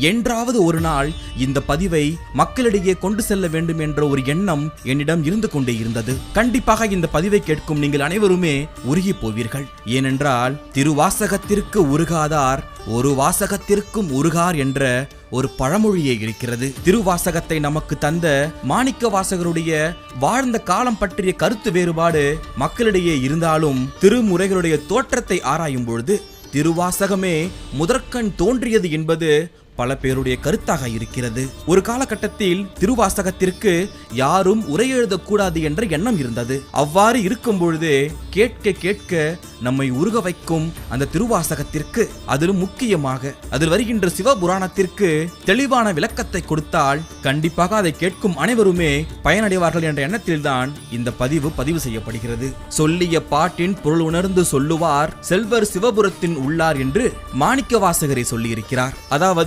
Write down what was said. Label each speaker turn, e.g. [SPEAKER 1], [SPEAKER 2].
[SPEAKER 1] என்றாவது ஒரு நாள் இந்த பதிவை மக்களிடையே கொண்டு செல்ல வேண்டும் என்ற ஒரு எண்ணம் என்னிடம் இருந்து கொண்டே இருந்தது. கண்டிப்பாக இந்த பதிவை கேட்கும் நீங்கள் அனைவருமே உருகி போவீர்கள். ஏனென்றால் திருவாசகத்திற்கு உருகாதார் ஒரு வாசகத்திற்கும் உருகார் என்ற ஒரு பழமொழியே இருக்கிறது. திருவாசகத்தை நமக்கு தந்த மாணிக்க வாசகருடைய வாழ்ந்த காலம் பற்றிய கருத்து வேறுபாடு மக்களிடையே இருந்தாலும் திருமுறைகளுடைய தோற்றத்தை ஆராயும் பொழுது திருவாசகமே முதற்கண் தோன்றியது என்பது பல பேருடைய கருத்தாக இருக்கிறது. ஒரு காலகட்டத்தில் திருவாசகத்திற்கு யாரும் உரை எழுதக்கூடாது என்ற எண்ணம் இருந்தது. அவ்வாறு இருக்கும் பொழுது கேட்க கேட்க நம்மை உருக வைக்கும் அந்த திருவாசகத்திற்கு அதிலும் முக்கியமாக அதில் வருகின்ற சிவபுராணத்திற்கு தெளிவான விளக்கத்தை கொடுத்தால் கண்டிப்பாக அதை கேட்கும் அனைவருமே பயனடைவார்கள் என்ற எண்ணத்தில்தான் இந்த பதிவு பதிவு செய்யப்படுகிறது. சொல்லிய பாட்டின் பொருள் உணர்ந்து சொல்லுவார் செல்வர் சிவபுரத்தின் உள்ளார் என்று மாணிக்க வாசகரை சொல்லியிருக்கிறார். அதாவது